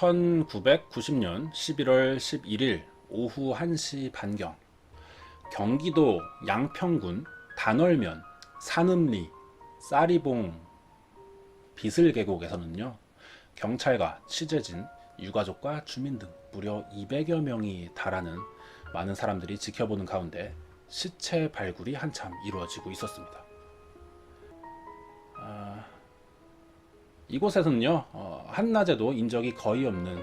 1990년 11월 11일 오후 1시 반경 경기도 양평군 단월면 산음리 쌀이봉 비슬계곡에서는요 경찰과 취재진, 유가족과 주민 등 무려 200여 명이 달하는 많은 사람들이 지켜보는 가운데 시체 발굴이 한참 이루어지고 있었습니다. 아, 이곳에서는요 어, 한낮에도 인적이 거의 없는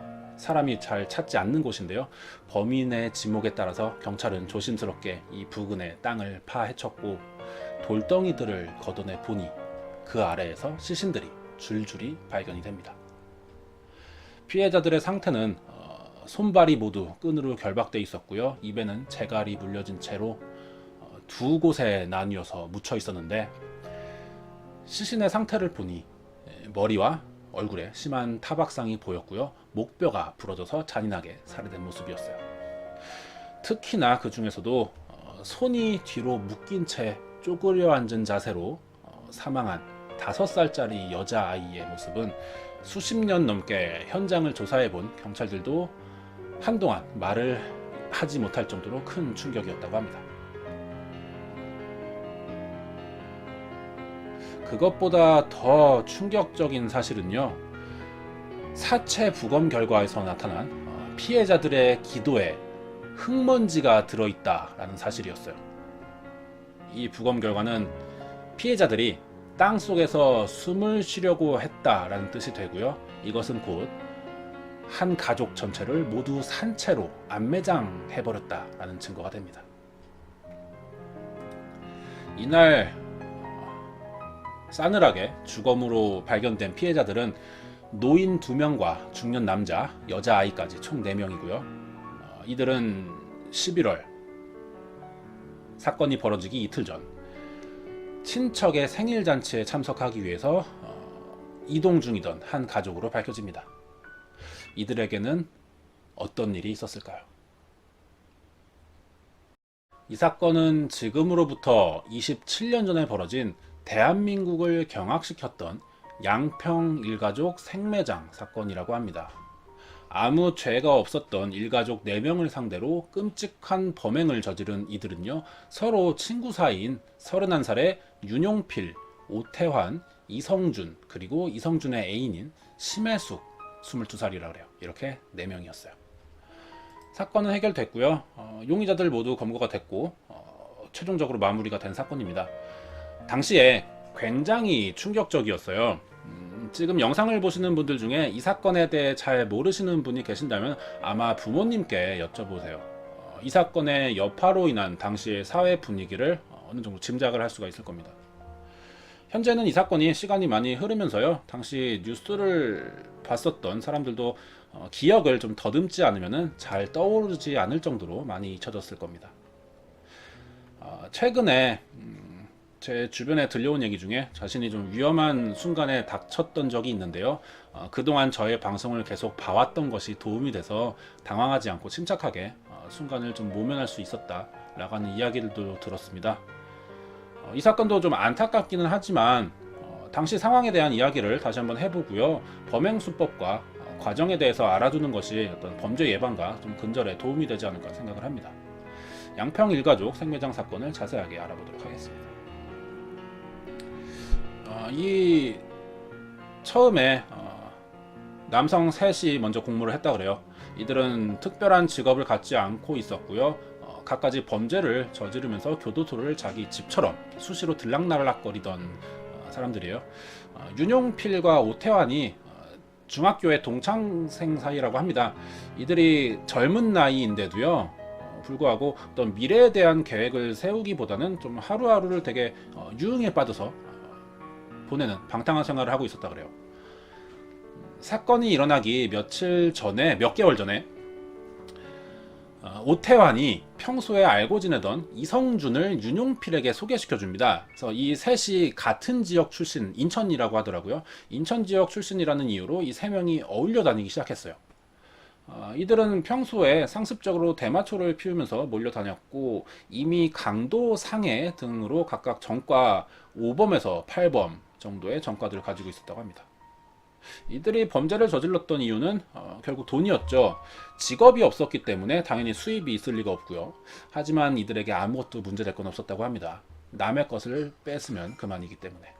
어, 사람이 잘 찾지 않는 곳인데요. 범인의 지목에 따라서 경찰은 조심스럽게 이 부근의 땅을 파헤쳤고 돌덩이들을 걷어내 보니 그 아래에서 시신들이 줄줄이 발견이 됩니다. 피해자들의 상태는 어, 손발이 모두 끈으로 결박돼 있었고요. 입에는 재갈이 물려진 채로 어, 두 곳에 나뉘어서 묻혀 있었는데 시신의 상태를 보니 에, 머리와 얼굴에 심한 타박상이 보였고요. 목뼈가 부러져서 잔인하게 살해된 모습이었어요. 특히나 그 중에서도 어, 손이 뒤로 묶인 채 쪼그려 앉은 자세로 어, 사망한 다섯 살짜리 여자 아이의 모습은 수십 년 넘게 현장을 조사해 본 경찰들도 한동안 말을 하지 못할 정도로 큰 충격이었다고 합니다. 그것보다 더 충격적인 사실은요. 사체 부검 결과에서 나타난 어, 피해자들의 기도에 흙먼지가 들어있다라는 사실이었어요. 이 부검 결과는 피해자들이 땅 속에서 숨을 쉬려고 했다라는 뜻이 되고요. 이것은 곧 한 가족 전체를 모두 산채로 안매장해버렸다라는 증거가 됩니다. 이날 싸늘하게 주검으로 발견된 피해자들은 노인 2명과 중년 남자, 여자아이까지 총 4명이고요. 어, 이들은 11월 사건이 벌어지기 이틀 전 친척의 생일 잔치에 참석하기 위해서 어, 이동 중이던 한 가족으로 밝혀집니다. 이들에게는 어떤 일이 있었을까요? 이 사건은 지금으로부터 27년 전에 벌어진 대한민국을 경악시켰던 양평 일가족 생매장 사건이라고 합니다. 아무 죄가 없었던 일가족 4명을 상대로 끔찍한 범행을 저지른 이들은요, 서로 친구 사이인 31살의 윤용필, 오태환, 이성준, 그리고 이성준의 애인인 심혜숙, 22살이라 그래요. 이렇게 4명이었어요. 사건은 해결됐고요. 어, 용의자들 모두 검거가 됐고, 어, 최종적으로 마무리가 된 사건입니다. 당시에 굉장히 충격적이었어요. 음, 지금 영상을 보시는 분들 중에 이 사건에 대해 잘 모르시는 분이 계신다면 아마 부모님께 여쭤보세요. 어, 이 사건의 여파로 인한 당시의 사회 분위기를 어느 정도 짐작을 할 수가 있을 겁니다. 현재는 이 사건이 시간이 많이 흐르면서요. 당시 뉴스를 봤었던 사람들도 어, 기억을 좀 더듬지 않으면 잘 떠오르지 않을 정도로 많이 잊혀졌을 겁니다. 어, 최근에 음, 제 주변에 들려온 얘기 중에 자신이 좀 위험한 순간에 닥쳤던 적이 있는데요. 어, 그동안 저의 방송을 계속 봐왔던 것이 도움이 돼서 당황하지 않고 침착하게 어, 순간을 좀 모면할 수 있었다라고 하는 이야기들도 들었습니다. 어, 이 사건도 좀 안타깝기는 하지만 어, 당시 상황에 대한 이야기를 다시 한번 해보고요. 범행 수법과 어, 과정에 대해서 알아두는 것이 어떤 범죄 예방과 좀 근절에 도움이 되지 않을까 생각을 합니다. 양평 일가족 생매장 사건을 자세하게 알아보도록 하겠습니다. 어, 이 처음에 어, 남성 셋이 먼저 공모를 했다 그래요. 이들은 특별한 직업을 갖지 않고 있었고요. 어, 갖가지 범죄를 저지르면서 교도소를 자기 집처럼 수시로 들락날락거리던 어, 사람들이에요. 어, 윤용필과 오태환이 어, 중학교의 동창생 사이라고 합니다. 이들이 젊은 나이인데도요. 어, 불구하고 어떤 미래에 대한 계획을 세우기보다는 좀 하루하루를 되게 어, 유흥에 빠져서 어, 보내는 방탕한 생활을 하고 있었다 그래요. 사건이 일어나기 며칠 전에 몇 개월 전에 어, 오태환이 평소에 알고 지내던 이성준을 윤용필에게 소개시켜 줍니다. 그래서 이 셋이 같은 지역 출신 인천이라고 하더라고요. 인천 지역 출신이라는 이유로 이 세 명이 어울려 다니기 시작했어요. 어, 이들은 평소에 상습적으로 대마초를 피우면서 몰려 다녔고 이미 강도 상해 등으로 각각 전과 5범에서 8범 정도의 전과들을 가지고 있었다고 합니다. 이들이 범죄를 저질렀던 이유는 어, 결국 돈이었죠. 직업이 없었기 때문에 당연히 수입이 있을 리가 없고요. 하지만 이들에게 아무것도 문제될 건 없었다고 합니다. 남의 것을 뺏으면 그만이기 때문에.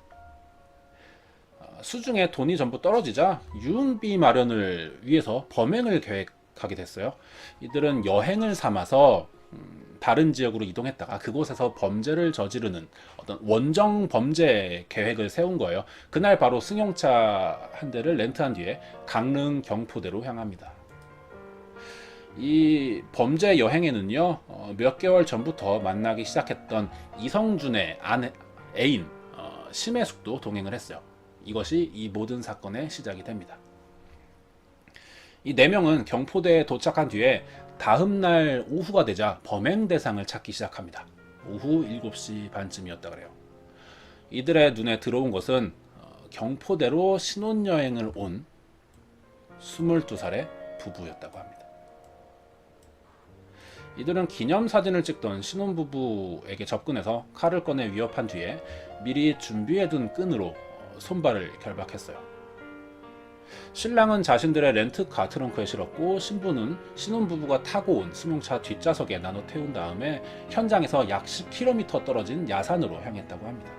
어, 수중에 돈이 전부 떨어지자 유흥비 마련을 위해서 범행을 계획하게 됐어요. 이들은 여행을 삼아서 음, 다른 지역으로 이동했다가 그곳에서 범죄를 저지르는 어떤 원정 범죄 계획을 세운 거예요. 그날 바로 승용차 한 대를 렌트한 뒤에 강릉 경포대로 향합니다. 이 범죄 여행에는요 어, 몇 개월 전부터 만나기 시작했던 이성준의 아내 애인 어, 심혜숙도 동행을 했어요. 이것이 이 모든 사건의 시작이 됩니다. 이 네 명은 경포대에 도착한 뒤에 다음 날 오후가 되자 범행 대상을 찾기 시작합니다. 오후 7시 반쯤이었다 그래요. 이들의 눈에 들어온 것은 어, 경포대로 신혼여행을 온 22살의 부부였다고 합니다. 이들은 기념사진을 찍던 신혼부부에게 접근해서 칼을 꺼내 위협한 뒤에 미리 준비해둔 끈으로 어, 손발을 결박했어요. 신랑은 자신들의 렌트카 트렁크에 실었고 신부는 신혼부부가 타고 온 승용차 뒷좌석에 나눠 태운 다음에 현장에서 약 10km 떨어진 야산으로 향했다고 합니다.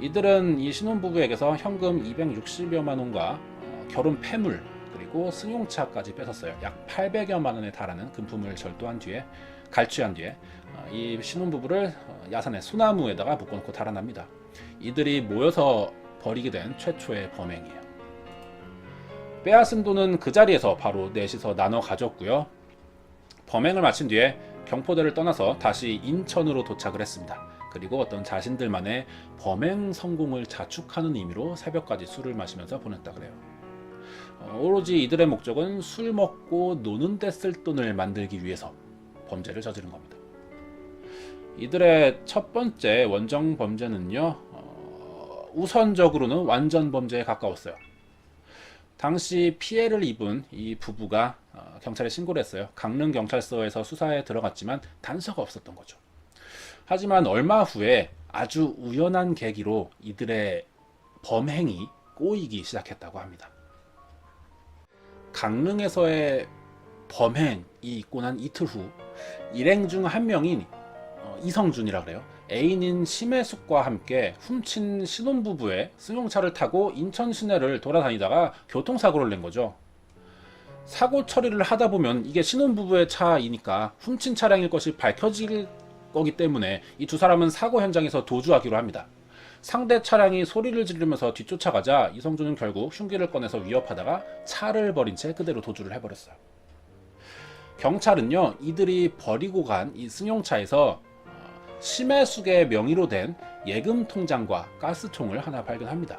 이들은 이 신혼부부에게서 현금 260여만 원과 어, 결혼 폐물 그리고 승용차까지 뺏었어요. 약 800여만 원에 달하는 금품을 절도한 뒤에 갈취한 뒤에 어, 이 신혼부부를 어, 야산의 소나무에다가 묶어놓고 달아납니다. 이들이 모여서 벌이게 된 최초의 범행이에요. 빼앗은 돈은 그 자리에서 바로 넷이서 나눠 가졌고요. 범행을 마친 뒤에 경포대를 떠나서 다시 인천으로 도착을 했습니다. 그리고 어떤 자신들만의 범행 성공을 자축하는 의미로 새벽까지 술을 마시면서 보냈다 그래요. 어, 오로지 이들의 목적은 술 먹고 노는 데 쓸 돈을 만들기 위해서 범죄를 저지른 겁니다. 이들의 첫 번째 원정 범죄는요, 어, 우선적으로는 완전 범죄에 가까웠어요. 당시 피해를 입은 이 부부가 어, 경찰에 신고를 했어요. 강릉 경찰서에서 수사에 들어갔지만 단서가 없었던 거죠. 하지만 얼마 후에 아주 우연한 계기로 이들의 범행이 꼬이기 시작했다고 합니다. 강릉에서의 범행이 있고 난 이틀 후 일행 중 한 명인 어, 이성준이라 그래요. 애인인 심혜숙과 함께 훔친 신혼부부의 승용차를 타고 인천 시내를 돌아다니다가 교통사고를 낸 거죠. 사고 처리를 하다 보면 이게 신혼부부의 차이니까 훔친 차량일 것이 밝혀질 거기 때문에 이 두 사람은 사고 현장에서 도주하기로 합니다. 상대 차량이 소리를 지르면서 뒤쫓아가자 이성준은 결국 흉기를 꺼내서 위협하다가 차를 버린 채 그대로 도주를 해버렸어요. 경찰은요 이들이 버리고 간 이 승용차에서 심해숙의 명의로 된 예금 통장과 가스통을 하나 발견합니다.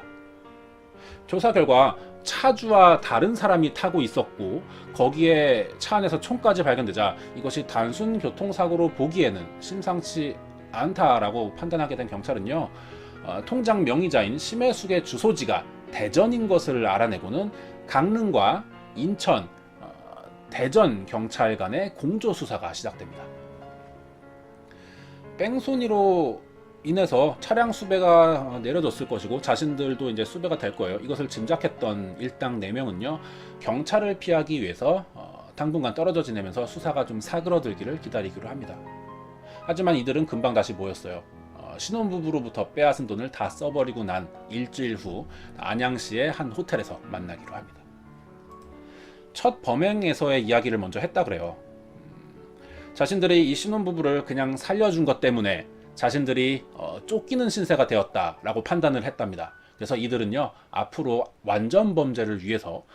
조사 결과 차주와 다른 사람이 타고 있었고 거기에 차 안에서 총까지 발견되자 이것이 단순 교통사고로 보기에는 심상치 않다라고 판단하게 된 경찰은요 어, 통장 명의자인 심해숙의 주소지가 대전인 것을 알아내고는 강릉과 인천, 어, 대전 경찰 간의 공조 수사가 시작됩니다. 뺑소니로 인해서 차량 수배가 내려졌을 것이고 자신들도 이제 수배가 될 거예요. 이것을 짐작했던 일당 4명은요. 경찰을 피하기 위해서 어, 당분간 떨어져 지내면서 수사가 좀 사그러들기를 기다리기로 합니다. 하지만 이들은 금방 다시 모였어요. 어, 신혼부부로부터 빼앗은 돈을 다 써버리고 난 일주일 후 안양시의 한 호텔에서 만나기로 합니다. 첫 범행에서의 이야기를 먼저 했다 그래요. 자신들이 이 신혼부부를 그냥 살려준 것 때문에 자신들이 어, 쫓기는 신세가 되었다라고 판단을 했답니다. 그래서 이들은요 앞으로 완전 범죄를 위해서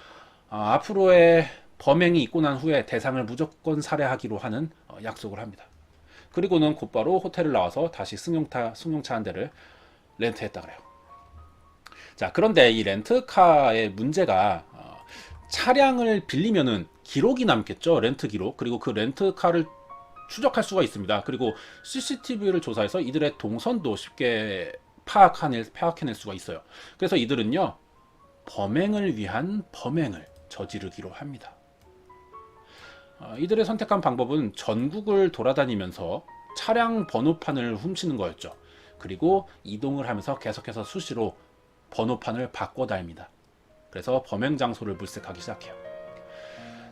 어, 앞으로의 범행이 있고 난 후에 대상을 무조건 살해하기로 하는 어, 약속을 합니다. 그리고는 곧바로 호텔을 나와서 다시 승용차 승용차 한 대를 렌트했다 그래요. 자 그런데 이 렌트카의 문제가 어, 차량을 빌리면은 기록이 남겠죠 렌트 기록 그리고 그 렌트카를 추적할 수가 있습니다. 그리고 CCTV를 조사해서 이들의 동선도 쉽게 파악해낼, 파악해낼 수가 있어요. 그래서 이들은요, 범행을 위한 범행을 저지르기로 합니다. 어, 이들의 선택한 방법은 전국을 돌아다니면서 차량 번호판을 훔치는 거였죠. 그리고 이동을 하면서 계속해서 수시로 번호판을 바꿔 다닙니다. 그래서 범행 장소를 물색하기 시작해요.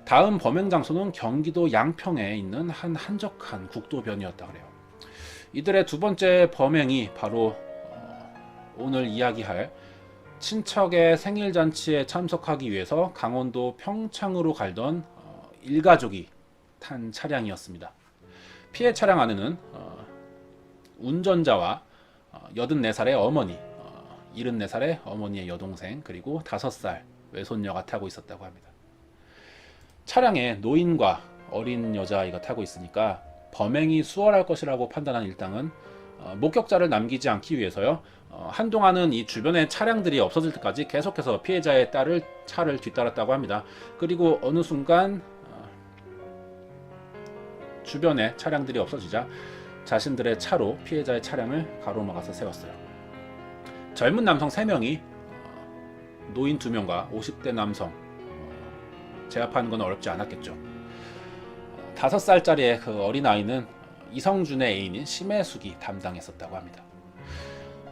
다음 범행 장소는 경기도 양평에 있는 한 한적한 국도변이었다 그래요. 이들의 두 번째 범행이 바로 어, 오늘 이야기할 친척의 생일 잔치에 참석하기 위해서 강원도 평창으로 갈던 어, 일가족이 탄 차량이었습니다. 피해 차량 안에는 어, 운전자와 어, 84살의 어머니, 어, 74살의 어머니의 여동생, 그리고 5살 외손녀가 타고 있었다고 합니다. 차량에 노인과 어린 여자아이가 타고 있으니까 범행이 수월할 것이라고 판단한 일당은 어, 목격자를 남기지 않기 위해서요. 어, 한동안은 이 주변에 차량들이 없어질 때까지 계속해서 피해자의 딸을 차를 뒤따랐다고 합니다. 그리고 어느 순간 어, 주변에 차량들이 없어지자 자신들의 차로 피해자의 차량을 가로막아서 세웠어요. 젊은 남성 3명이 어, 노인 2명과 50대 남성 어, 제압하는 건 어렵지 않았겠죠. 어, 5살짜리의 그 어린 아이는 이성준의 애인인 심혜숙이 담당했었다고 합니다.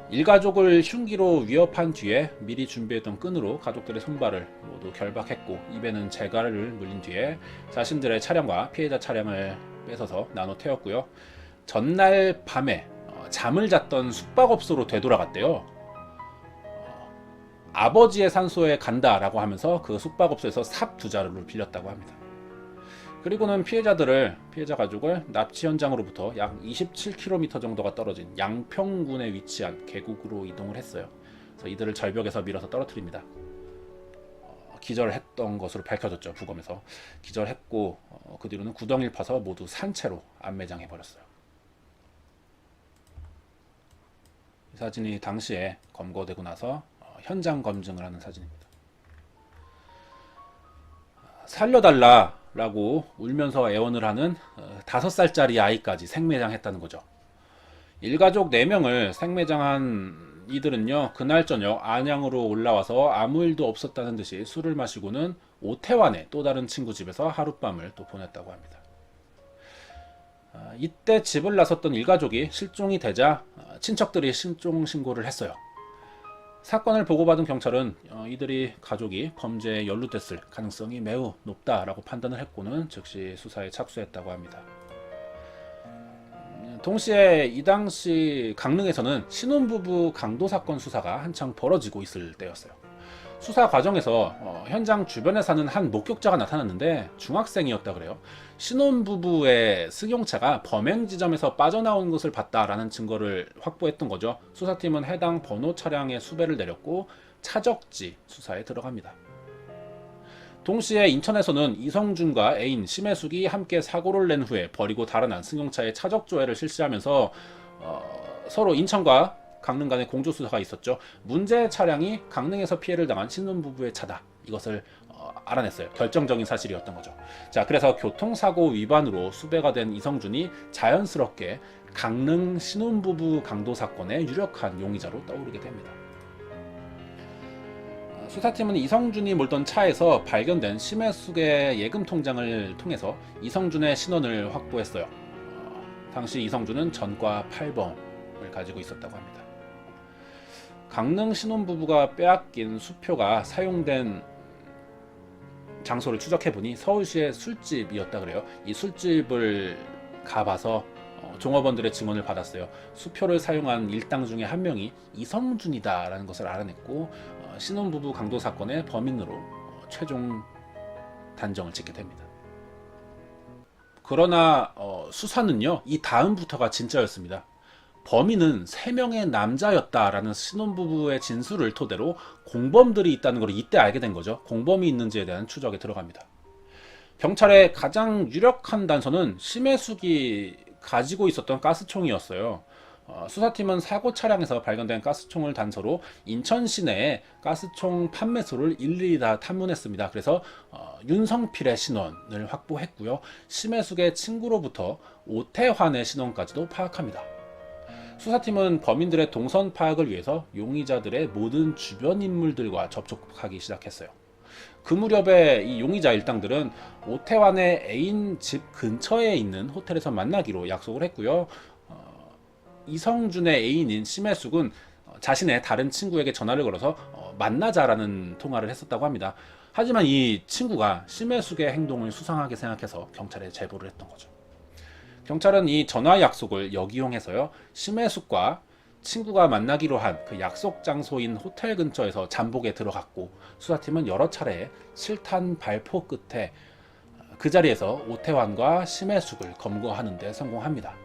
일가족을 흉기로 위협한 뒤에 미리 준비했던 끈으로 가족들의 손발을 모두 결박했고 입에는 재갈을 물린 뒤에 자신들의 차량과 피해자 차량을 뺏어서 나눠 태웠고요. 전날 밤에 어, 잠을 잤던 숙박업소로 되돌아갔대요. 어, 아버지의 산소에 간다라고 하면서 그 숙박업소에서 삽 두 자루를 빌렸다고 합니다. 그리고는 피해자들을 피해자 가족을 납치 현장으로부터 약 27km 정도가 떨어진 양평군에 위치한 계곡으로 이동을 했어요. 그래서 이들을 절벽에서 밀어서 떨어뜨립니다. 어, 기절했던 것으로 밝혀졌죠 부검에서 기절했고 어, 그 뒤로는 구덩이를 파서 모두 산채로 안매장해 버렸어요. 이 사진이 당시에 검거되고 나서 어, 현장 검증을 하는 사진입니다. 살려달라라고 울면서 애원을 하는 어, 다섯 살짜리 아이까지 생매장했다는 거죠. 일가족 4명을 생매장한 이들은요, 그날 저녁 안양으로 올라와서 아무 일도 없었다는 듯이 술을 마시고는 오태환의 또 다른 친구 집에서 하룻밤을 또 보냈다고 합니다. 아, 이때 집을 나섰던 일가족이 실종이 되자 아, 친척들이 실종 신고를 했어요. 사건을 보고받은 경찰은 어, 이들이 가족이 범죄에 연루됐을 가능성이 매우 높다라고 판단을 했고는 즉시 수사에 착수했다고 합니다. 음, 동시에 이 당시 강릉에서는 신혼부부 강도 사건 수사가 한창 벌어지고 있을 때였어요. 수사 과정에서 어, 현장 주변에 사는 한 목격자가 나타났는데 중학생이었다 그래요. 신혼부부의 승용차가 범행 지점에서 빠져나온 것을 봤다라는 증거를 확보했던 거죠. 수사팀은 해당 번호 차량의 수배를 내렸고 차적지 수사에 들어갑니다. 동시에 인천에서는 이성준과 애인 심혜숙이 함께 사고를 낸 후에 버리고 달아난 승용차의 차적 조회를 실시하면서 어, 서로 인천과 강릉 간의 공조 수사가 있었죠. 문제 차량이 강릉에서 피해를 당한 신혼부부의 차다. 이것을 어, 알아냈어요. 결정적인 사실이었던 거죠. 자, 그래서 교통사고 위반으로 수배가 된 이성준이 자연스럽게 강릉 신혼부부 강도 사건의 유력한 용의자로 떠오르게 됩니다. 어, 수사팀은 이성준이 몰던 차에서 발견된 심해숙의 예금 통장을 통해서 이성준의 신원을 확보했어요. 어, 당시 이성준은 전과 8범을 가지고 있었다고 합니다. 강릉 신혼부부가 빼앗긴 수표가 사용된 장소를 추적해 보니 서울시의 술집이었다 그래요. 이 술집을 가봐서 어, 종업원들의 증언을 받았어요. 수표를 사용한 일당 중에 한 명이 이성준이다라는 것을 알아냈고 어, 신혼부부 강도 사건의 범인으로 어, 최종 단정을 짓게 됩니다. 그러나 어, 수사는요 이 다음부터가 진짜였습니다. 범인은 3명의 남자였다라는 신혼부부의 진술을 토대로 공범들이 있다는 걸 이때 알게 된 거죠. 공범이 있는지에 대한 추적에 들어갑니다. 경찰의 가장 유력한 단서는 심해숙이 가지고 있었던 가스총이었어요. 어, 수사팀은 사고 차량에서 발견된 가스총을 단서로 인천 시내에 가스총 판매소를 일일이 다 탐문했습니다. 그래서 어, 윤성필의 신원을 확보했고요. 심해숙의 친구로부터 오태환의 신원까지도 파악합니다. 수사팀은 범인들의 동선 파악을 위해서 용의자들의 모든 주변 인물들과 접촉하기 시작했어요. 그 무렵에 이 용의자 일당들은 오태환의 애인 집 근처에 있는 호텔에서 만나기로 약속을 했고요. 어, 이성준의 애인인 심혜숙은 어, 자신의 다른 친구에게 전화를 걸어서 어, 만나자라는 통화를 했었다고 합니다. 하지만 이 친구가 심혜숙의 행동을 수상하게 생각해서 경찰에 제보를 했던 거죠. 경찰은 이 전화 약속을 역이용해서요 심혜숙과 친구가 만나기로 한 그 약속 장소인 호텔 근처에서 잠복에 들어갔고 수사팀은 여러 차례 실탄 발포 끝에 그 자리에서 오태환과 심혜숙을 검거하는 데 성공합니다.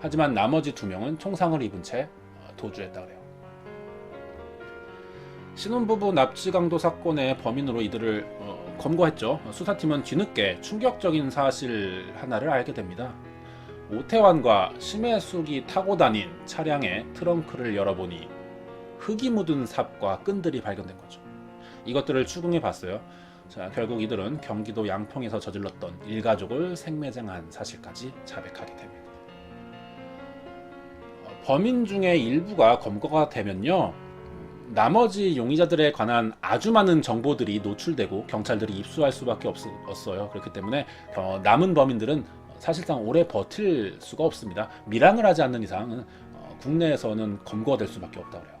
하지만 나머지 두 명은 총상을 입은 채 도주했다 그래요. 신혼부부 납치 강도 사건의 범인으로 이들을 어, 검거했죠. 수사팀은 뒤늦게 충격적인 사실 하나를 알게 됩니다. 오태환과 심혜숙이 타고 다닌 차량의 트렁크를 열어보니 흙이 묻은 삽과 끈들이 발견된 거죠. 이것들을 추궁해 봤어요. 자, 결국 이들은 경기도 양평에서 저질렀던 일가족을 생매장한 사실까지 자백하게 됩니다. 어, 범인 중에 일부가 검거가 되면요. 나머지 용의자들에 관한 아주 많은 정보들이 노출되고 경찰들이 입수할 수밖에 없었어요. 그렇기 때문에 어, 남은 범인들은 사실상 오래 버틸 수가 없습니다. 밀항을 하지 않는 이상은 어, 국내에서는 검거될 수밖에 없다 그래요.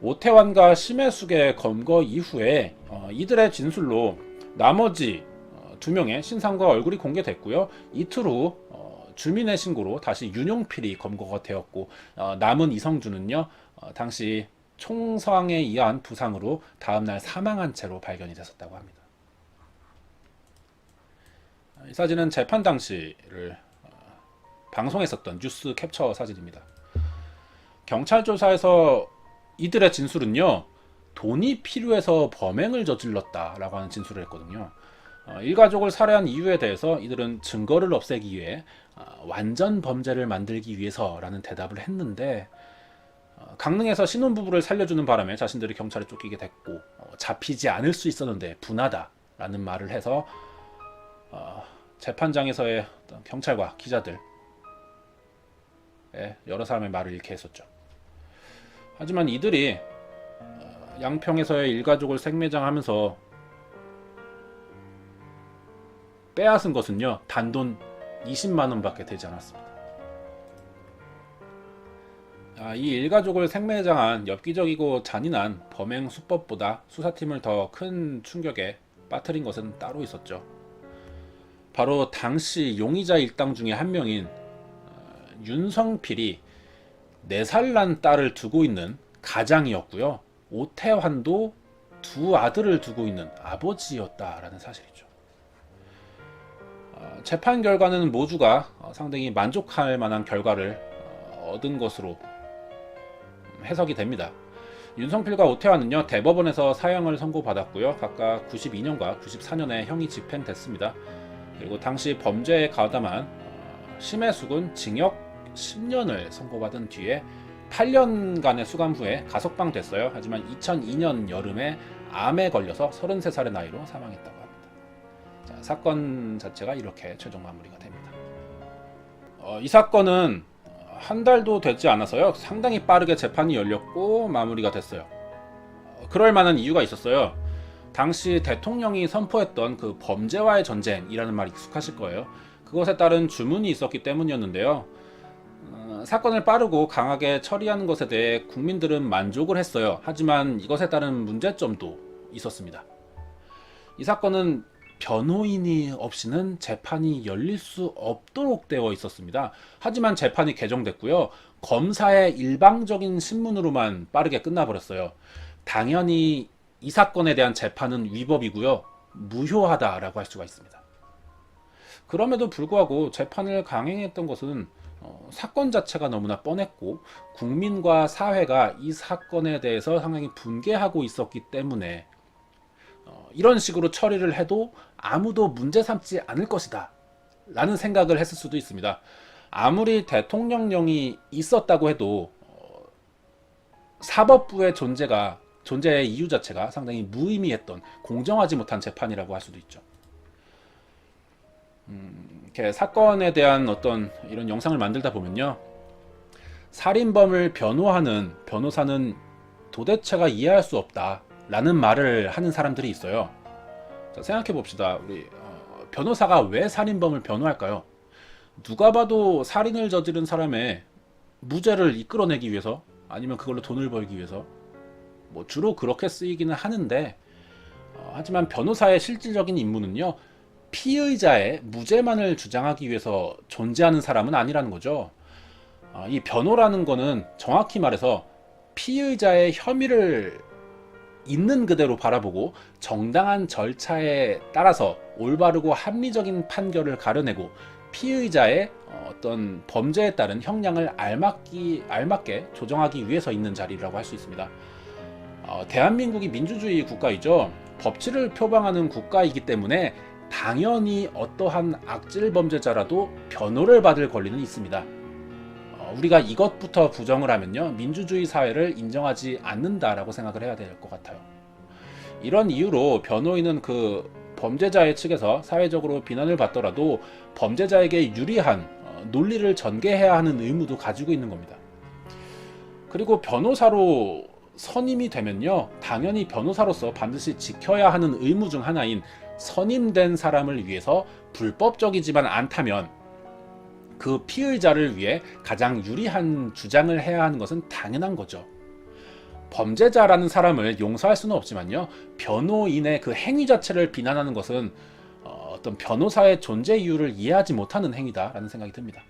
오태환과 심혜숙의 검거 이후에 어, 이들의 진술로 나머지 어, 두 명의 신상과 얼굴이 공개됐고요. 이틀 후 어, 주민의 신고로 다시 윤용필이 검거가 되었고 어, 남은 이성준은요 어, 당시 총상에 의한 부상으로 다음날 사망한 채로 발견이 됐었다고 합니다. 이 사진은 재판 당시를 어, 방송했었던 뉴스 캡처 사진입니다. 경찰 조사에서 이들의 진술은요, 돈이 필요해서 범행을 저질렀다라고 하는 진술을 했거든요. 어, 일가족을 살해한 이유에 대해서 이들은 증거를 없애기 위해 어, 완전 범죄를 만들기 위해서라는 대답을 했는데 어, 강릉에서 신혼부부를 살려주는 바람에 자신들이 경찰에 쫓기게 됐고 어, 잡히지 않을 수 있었는데 분하다라는 말을 해서 어, 재판장에서의 어떤 경찰과 기자들 여러 사람의 말을 잃게 했었죠. 하지만 이들이 어, 양평에서의 일가족을 생매장하면서 빼앗은 것은요 단돈 20만 원밖에 되지 않았습니다. 아, 이 일가족을 생매장한 엽기적이고 잔인한 범행 수법보다 수사팀을 더 큰 충격에 빠뜨린 것은 따로 있었죠. 바로 당시 용의자 일당 중에 한 명인 어, 윤성필이 4살 난 딸을 두고 있는 가장이었고요. 오태환도 두 아들을 두고 있는 아버지였다라는 사실이죠. 어, 재판 결과는 모두가 어, 상당히 만족할 만한 결과를 어, 얻은 것으로 해석이 됩니다. 윤성필과 오태환은요 대법원에서 사형을 선고받았고요 각각 92년과 94년에 형이 집행됐습니다. 그리고 당시 범죄에 가담한 어, 심혜숙은 징역 10년을 선고받은 뒤에 8년간의 수감 후에 가석방 됐어요. 하지만 2002년 여름에 암에 걸려서 33살의 나이로 사망했다고 합니다. 자, 사건 자체가 이렇게 최종 마무리가 됩니다. 어, 이 사건은 한 달도 되지 않아서요. 상당히 빠르게 재판이 열렸고 마무리가 됐어요. 어, 그럴 만한 이유가 있었어요. 당시 대통령이 선포했던 그 범죄와의 전쟁이라는 말 익숙하실 거예요. 그것에 따른 주문이 있었기 때문이었는데요. 어, 사건을 빠르고 강하게 처리하는 것에 대해 국민들은 만족을 했어요. 하지만 이것에 따른 문제점도 있었습니다. 이 사건은 변호인이 없이는 재판이 열릴 수 없도록 되어 있었습니다. 하지만 재판이 개정됐고요. 검사의 일방적인 신문으로만 빠르게 끝나버렸어요. 당연히 이 사건에 대한 재판은 위법이고요. 무효하다라고 할 수가 있습니다. 그럼에도 불구하고 재판을 강행했던 것은 어, 사건 자체가 너무나 뻔했고 국민과 사회가 이 사건에 대해서 상당히 분개하고 있었기 때문에 어, 이런 식으로 처리를 해도 아무도 문제 삼지 않을 것이다. 라는 생각을 했을 수도 있습니다. 아무리 대통령령이 있었다고 해도 어, 사법부의 존재가 존재의 이유 자체가 상당히 무의미했던 공정하지 못한 재판이라고 할 수도 있죠. 음, 이렇게 사건에 대한 어떤 이런 영상을 만들다 보면요. 살인범을 변호하는 변호사는 도대체가 이해할 수 없다라는 말을 하는 사람들이 있어요. 자, 생각해 봅시다. 우리 어, 변호사가 왜 살인범을 변호할까요? 누가 봐도 살인을 저지른 사람의 무죄를 이끌어내기 위해서 아니면 그걸로 돈을 벌기 위해서 뭐 주로 그렇게 쓰이기는 하는데 어, 하지만 변호사의 실질적인 임무는요 피의자의 무죄만을 주장하기 위해서 존재하는 사람은 아니라는 거죠. 어, 이 변호라는 거는 정확히 말해서 피의자의 혐의를 있는 그대로 바라보고 정당한 절차에 따라서 올바르고 합리적인 판결을 가려내고 피의자의 어, 어떤 범죄에 따른 형량을 알맞기, 알맞게 조정하기 위해서 있는 자리라고 할 수 있습니다. 어, 대한민국이 민주주의 국가이죠. 법치를 표방하는 국가이기 때문에 당연히 어떠한 악질 범죄자라도 변호를 받을 권리는 있습니다. 어, 우리가 이것부터 부정을 하면요 민주주의 사회를 인정하지 않는다라고 생각을 해야 될 것 같아요. 이런 이유로 변호인은 그 범죄자의 측에서 사회적으로 비난을 받더라도 범죄자에게 유리한 어, 논리를 전개해야 하는 의무도 가지고 있는 겁니다. 그리고 변호사로 선임이 되면요 당연히 변호사로서 반드시 지켜야 하는 의무 중 하나인 선임된 사람을 위해서 불법적이지만 않다면 그 피의자를 위해 가장 유리한 주장을 해야 하는 것은 당연한 거죠. 범죄자라는 사람을 용서할 수는 없지만요. 변호인의 그 행위 자체를 비난하는 것은 어, 어떤 변호사의 존재 이유를 이해하지 못하는 행위다라는 생각이 듭니다.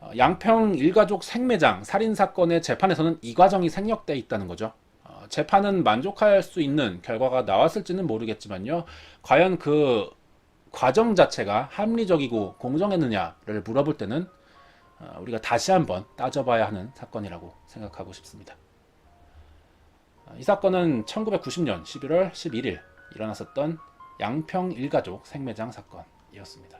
어, 양평 일가족 생매장 살인 사건의 재판에서는 이 과정이 생략돼 있다는 거죠. 어, 재판은 만족할 수 있는 결과가 나왔을지는 모르겠지만요. 과연 그 과정 자체가 합리적이고 공정했느냐를 물어볼 때는 어, 우리가 다시 한번 따져봐야 하는 사건이라고 생각하고 싶습니다. 어, 이 사건은 1990년 11월 11일 일어났었던 양평 일가족 생매장 사건이었습니다.